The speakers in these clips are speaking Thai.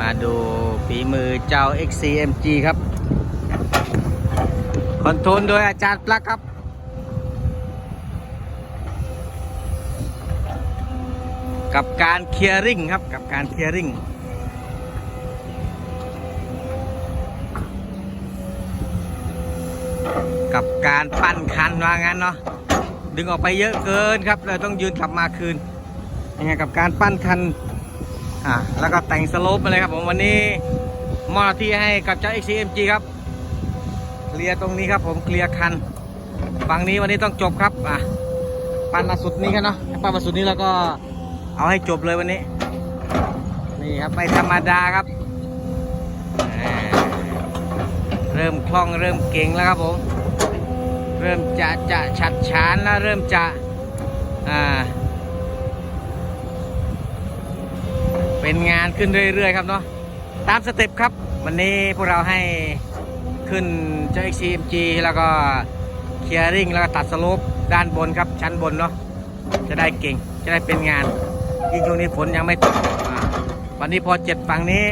มาดูฝีมือเจ้า XCMG ครับ คอนโทรลโดยอาจารย์ปลักครับ กับการเคลียร์ริงครับ กับการเคลียร์ริงกับการปั้นคันว่างั้นเนาะดึงออกไปเยอะเกินครับเลยต้องยืนกลับมาคืนยังไงกับการปั้นคัน อ่าแล้วก็แต่งสโลปมาเลยครับผมวันนี้มอบหน้าที่ให้กับเจ้า XCMG ครับ เคลียร์ตรงนี้ครับผมเคลียร์คันฝั่งนี้วันนี้ต้องจบครับอะปั้นมาสุดนี้ครับเนาะปั้นมาสุดนี้แล้วก็เอาให้จบเลยวันนี้ นี่ครับไม่ธรรมดาครับ เริ่มคล่องเริ่มเก่งแล้วครับผมเริ่มจะจะฉัดฉานแล้วเริ่มจะอ่า เป็นงานขึ้นเรื่อยๆครับเนาะตามสเต็ปครับ วันนี้พวกเราให้ขึ้นเจ้า XCMG แล้วก็เคลียร์ริงแล้วก็ตัดสโลปด้านบนครับชั้นบนเนาะจะได้เก่งจะได้เป็นงานยิ่งช่วงนี้ฝนยังไม่ตกวันนี้พอเจ็ดฝั่งนี้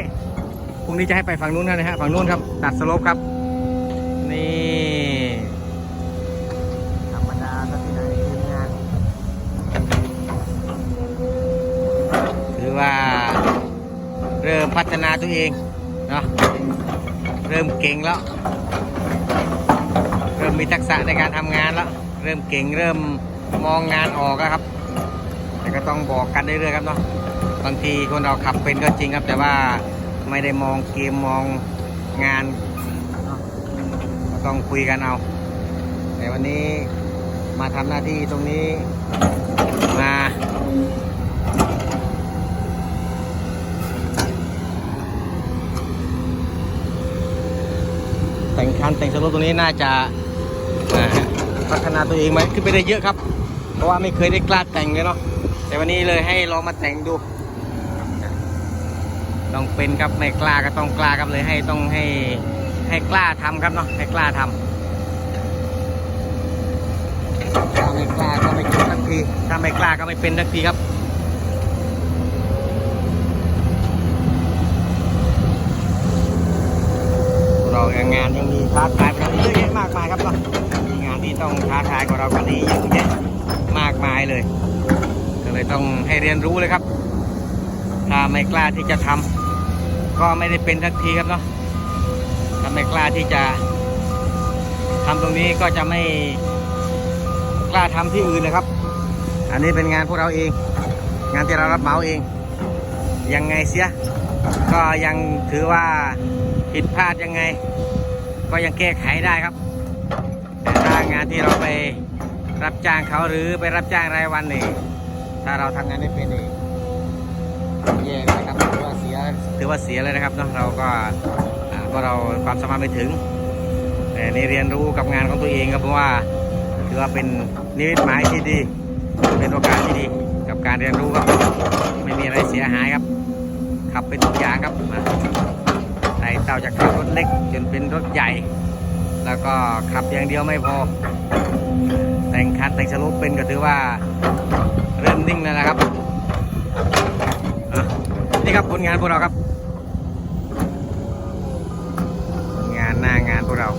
พรุ่งนี้จะให้ไปฝั่งนู้นนะฮะฝั่งนู้นครับตัดสโลปครับนี่ ธรรมดาก็ที่ไหนทีมงาน ถือว่า เริ่มพัฒนาตัวเองเนาะเริ่มเก่งแล้ว เริ่มมีทักษะในการทำงานแล้ว เริ่มเก่งเริ่มมองงานออกแล้วครับ แต่ก็ต้องบอกกันเรื่อยๆครับเนาะบางทีคนเราขับเป็นก็จริงครับ แต่ว่าไม่ได้มองเกมมองงานเนาะก็ต้องคุยกันเอาแต่วันนี้มาทำหน้าที่ตรงนี้มา แต่งสโลปตรงนี้น่าจะพัฒนาตัวเองไหมขึ้นไปได้เยอะครับ เพราะว่าไม่เคยได้กล้าแต่งเลยเนาะแต่วันนี้เลยให้ลองมาแต่งดูต้องเป็นครับไม่กล้าก็ต้องกล้าครับเลยให้ต้องให้ให้กล้าทำครับเนาะให้กล้าทำถ้าไม่กล้าก็ไม่จบทักทีถ้าไม่กล้าก็ไม่เป็นทักทีครับ เรายั งงานยังมีท้าทายเยอะแยะมากมายครับเนาะมีงานที่ต้องท้าทายกว่าเรากว่านี้เยอะแยะมากมายเลยก็เลยต้องให้เรียนรู้เลยครับ ถ้าไม่กล้าที่จะทำก็ไม่ได้เป็นทักทีครับเนาะถ้าไม่กล้าที่จะทำตรงนี้ก็จะไม่กล้าทำที่อื่นนะครับ อันนี้เป็นงานพวกเราเอง งานที่เรารับเหมาเอง ยังไงเสีย ก็ยังถือว่าผิดพลาดยังไง ก็ยังแก้ไขได้ครับแต่ถ้างานที่เราไปรับจ้างเขาหรือไปรับจ้างรายวันนี่ถ้าเราทำงานได้เป็นเองแย่เลยครับถือว่าเสียถือว่าเสียเลยนะครับเนาะเราก็อ่าเพราะเราความสามารถไม่ถึง แต่นี่เรียนรู้กับงานของตัวเองครับเพราะว่าถือว่าเป็นนิมิตหมายที่ดี เป็นโอกาสที่ดี กับการเรียนรู้ครับ ไม่มีอะไรเสียหายครับขับเป็นทุกอย่างครับ ไหลเต่าจากขับรถเล็กจนเป็นรถใหญ่ แล้วก็ขับอย่างเดียวไม่พอ แต่งคันแต่งสรุปเป็นก็ถือว่าเริ่มนิ่งแล้วนะครับนี่ครับผลงานพวกเราครับ งานหน้างานพวกเรา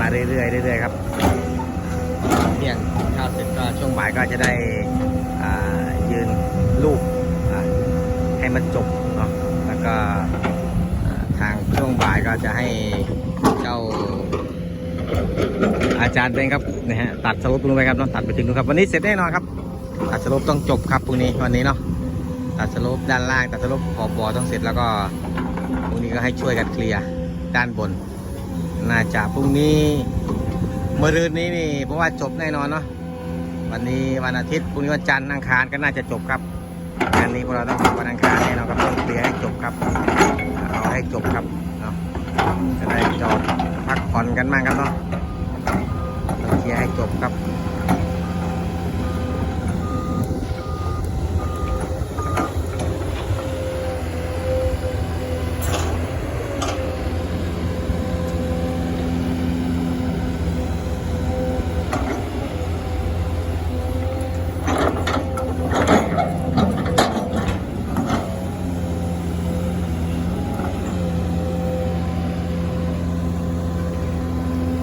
มาเรื่อยๆเรื่อยๆครับเที่ยงข้าวเสร็จก็ช่วงบ่ายก็จะได้ยืนลูกให้มันจบเนาะแล้วก็ทางช่วงบ่ายก็จะให้เจ้าอาจารย์เป็นครับนะฮะตัดสรุปลงไปครับเนาะตัดไปถึงนู้นครับวันนี้เสร็จแน่นอนครับตัดสรุปต้องจบครับพรุ่งนี้วันนี้เนาะตัดสรุปด้านล่างตัดสรุปขอบบอต้องเสร็จแล้วก็พรุ่งนี้ก็ให้ช่วยกันเคลียร์ด้านบน น่าจะพรุ่งนี้เมื่อรืนนี้นี่เพราะว่าจบแน่นอนเนาะวันนี้วันอาทิตย์พรุ่งนี้วันจันทร์อังคารก็น่าจะจบครับงานนี้พวกเราต้องจบวันอังคารแน่นอนครับต้องเคลียร์ให้จบครับเอาให้จบครับเนาะจะได้จอดพักผ่อนกันบ้างครับเนาะต้องเคลียร์ให้จบครับ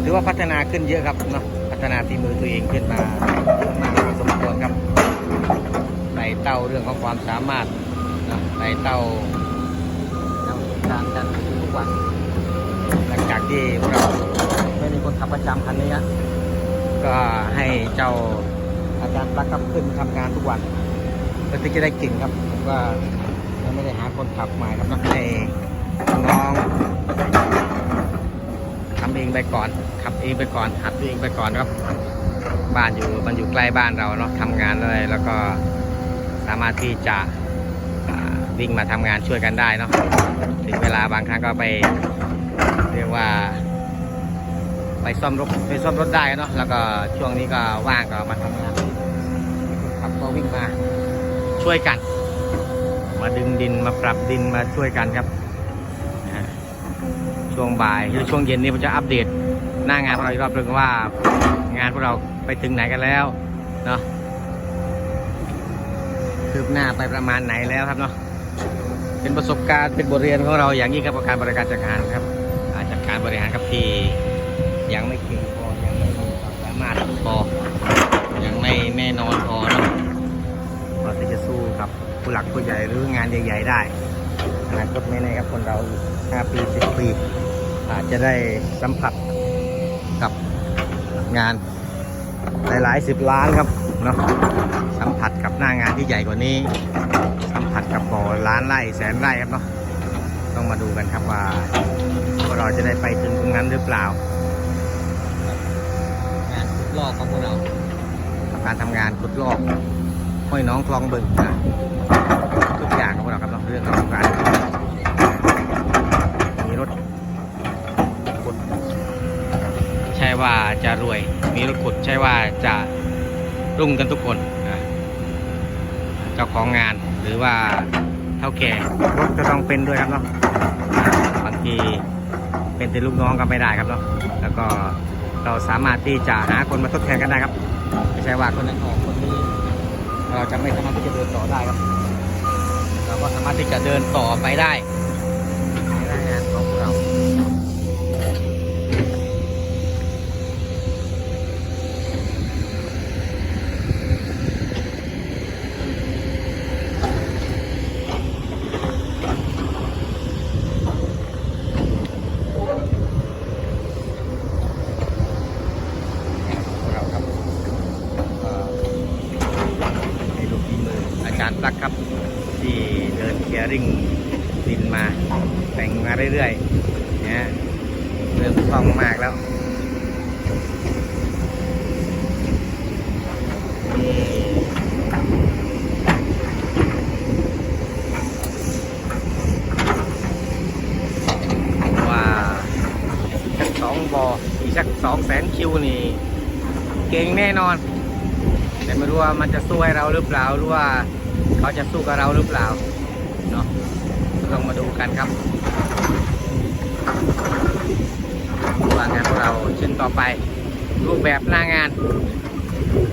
ถือว่าพัฒนาขึ้นเยอะครับเนาะพัฒนาที่มือตัวเองขึ้นมาเยอะมากพอสมควรครับไต่เต้าเรื่องของความสามารถนะไต่เต้านำการกันทุกวันหลังจากที่พวกเราไม่มีคนขับประจำคันนี้นะก็ให้เจ้าอาจารย์ปลักกับขึ้นทำงานทุกวันเพื่อที่จะได้เก่งครับผมก็ไม่ได้หาคนขับใหม่ครับนะให้น้อง ทำเองไปก่อนขับเองไปก่อนหัดเองไปก่อนครับ บ้านอยู่มันอยู่ใกล้บ้านเราเนาะทำงานอะไรแล้วก็สามารถที่จะวิ่งมาทำงานช่วยกันได้เนาะถึงเวลาบางครั้งก็ไปเรียกว่าไปซ่อมรถไปซ่อมรถได้เนาะแล้วก็ช่วงนี้ก็ว่างก็มาทำงานขับก็วิ่งมาช่วยกัน มาดึงดินมาปรับดินมาช่วยกันครับ ช่วงบ่ายหรือช่วงเย็นนี้ผมจะอัปเดตหน้างานของเราอีกรอบหนึ่งว่า งานพวกเราไปถึงไหนกันแล้วเนาะคืบหน้าไปประมาณไหนแล้วครับเนาะเป็นประสบการณ์เป็นบทเรียนของเราอย่างยิ่งครับกับการบริการจัดการครับาจัดการบริหารครับที่ยังไม่เก่งพอยังไม่สามารถพอยังไม่แน่นอนพอเนาะพอที่จะสู้กับผู้หลักผู้ใหญ่หรืองานใหญ่ ๆ ได้อนาคตไม่แน่ครับคนเรา5ปี10ปี อาจจะได้สัมผัสกับงานหลายๆสิบล้านครับเนาะสัมผัสกับหน้างานที่ใหญ่กว่านี้ สัมผัสกับบ่อล้านไร่แสนไร่ครับเนาะต้องมาดูกันครับว่าพวกเราจะได้ไปถึงตรงนั้นหรือเปล่างานขุดลอกของพวกเราการทำงานขุดลอกห้อยน้องคลองบึงนะทุกอย่างของพวกเราครับเนาะเรื่องของการ มีรถขุดใช่ว่าจะรวย มีรถขุดใช่ว่าจะรุ่งกันทุกคนนะเจ้าของงานหรือว่าเท่าแก่รถก็ต้องเป็นด้วยครับเนาะบางทีเป็นแต่ลูกน้องก็ไม่ได้ครับเนาะแล้วก็เราสามารถที่จะหาคนมาทดแทนกันได้ครับ ไม่ใช่ว่าคนนั้นออกคนนี้ เราจะไม่สามารถที่จะเดินต่อได้ครับ เราก็สามารถที่จะเดินต่อไปได้ ในงานของเราของเราครับก็ให้ลูกทีมมืออาจารย์ปลักครับ ที่เดินเคลียร์ริ่งดินมาแต่งมาเรื่อยๆนะฮะเริ่มคล่องมากแล้วนี่ว่าสักสองบออีกสักส องแสนคิวนี่เก่งแน่นอน แต่ไม่รู้ว่ามันจะสู้ให้เราหรือเปล่าหรือว่าเขาจะสู้กับเราหรือเปล่าเนาะต้องมาดูกันครับว่างานของเราชิ้นต่อไป รูปแบบหน้างาน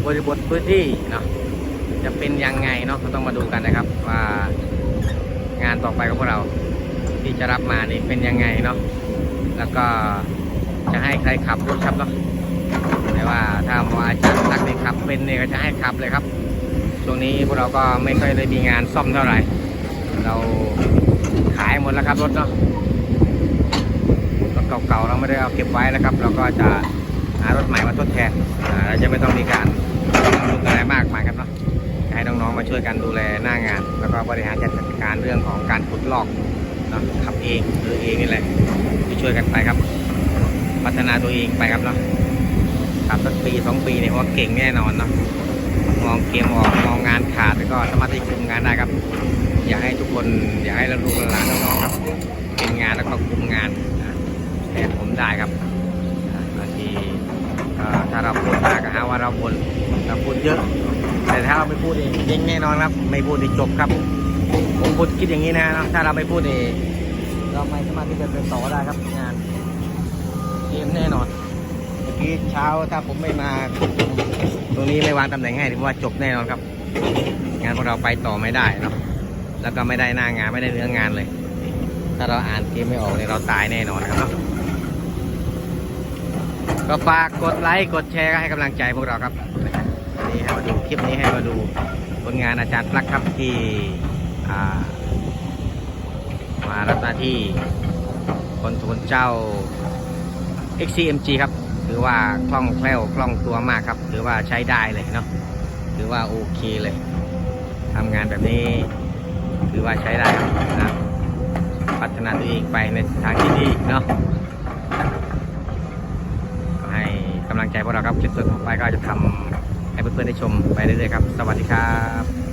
บริบทพื้นที่เนาะจะเป็นยังไงเนาะก็ต้องมาดูกันนะครับ ว่างานต่อไปของพวกเรา ที่จะรับมานี่เป็นยังไงเนาะแล้วก็จะให้ใครขับรถครับเนาะ ข้าหมออาจารย์รักนี่ขับ เป็นเนี่ยก็จะให้ขับเลยครับช่วงนี้พวกเราก็ไม่ค่อยได้มีงานซ่อมเท่าไหร่ เราขายหมดแล้วครับรถเนาะรถเก่าๆเราไม่ได้เอาเก็บไว้แล้วครับ เราก็จะหารถใหม่มาทดแทนอาเราจะไม่ต้องมีการบำรุงอะไรมากมายครับเนาะให้น้องๆมาช่วยกันดูแลหน้างาน แล้วก็บริหารจัดการเรื่องของการขุดลอกเนาะขับเองหรือเองนี่แหละช่วยกันไปครับ พัฒนาตัวเองไปครับเนาะ ขับสักปีสองปีเนี่ยว่าเก่งแน่นอนเนาะมองเกมออกมองงานขาดแล้วก็สามารถที่คุมงานได้ครับ อยากให้ทุกคนอยากให้เราลูกหลานน้องๆครับเป็นงานแล้วก็คุมงานแทนผมได้ครับบางทีถ้าเราพูดมากก็หาว่าเราบนเราพูดเยอะ แต่ถ้าเราไม่พูดเองเจ๊งแน่นอนครับ ไม่พูดนี่จบครับผมพูดคิดอย่างนี้นะถ้าเราไม่พูดเองเราไม่สามารถที่จะเดินต่อได้ครับงานเกมแน่นอน กี้เช้าถ้าผมไม่มา ตรงนี้ไม่วางตำแหน่งให้ถือว่าจบแน่นอนครับ งานของเราไปต่อไม่ได้เนาะแล้วก็ไม่ได้หน้างานไม่ได้เนื้องานเลย ถ้าเราอ่านเกมไม่ออกเนี่ยเราตายแน่นอนครับเนาะก็ฝากกดไลค์กดแชร์ให้กำลังใจพวกเราครับนนี้ให้มาดูคลิปนี้ให้มาดูผลงานอาจารย์ปลักครับที่มารับหน้าที่คนทุนเจ้า XCMG ครับ ถือว่าคล่องแคล่วคล่องตัวมากครับ ถือว่าใช้ได้เลยเนาะถือว่าโอเคเลยทำงานแบบนี้ถือว่าใช้ได้นะพัฒนาตัวเองไปในทางที่ดีเนาะให้กำลังใจพวกเราครับคลิปต่อไปก็จะทำให้เพื่อนๆได้ชมไปเรื่อยๆครับ สวัสดีครับ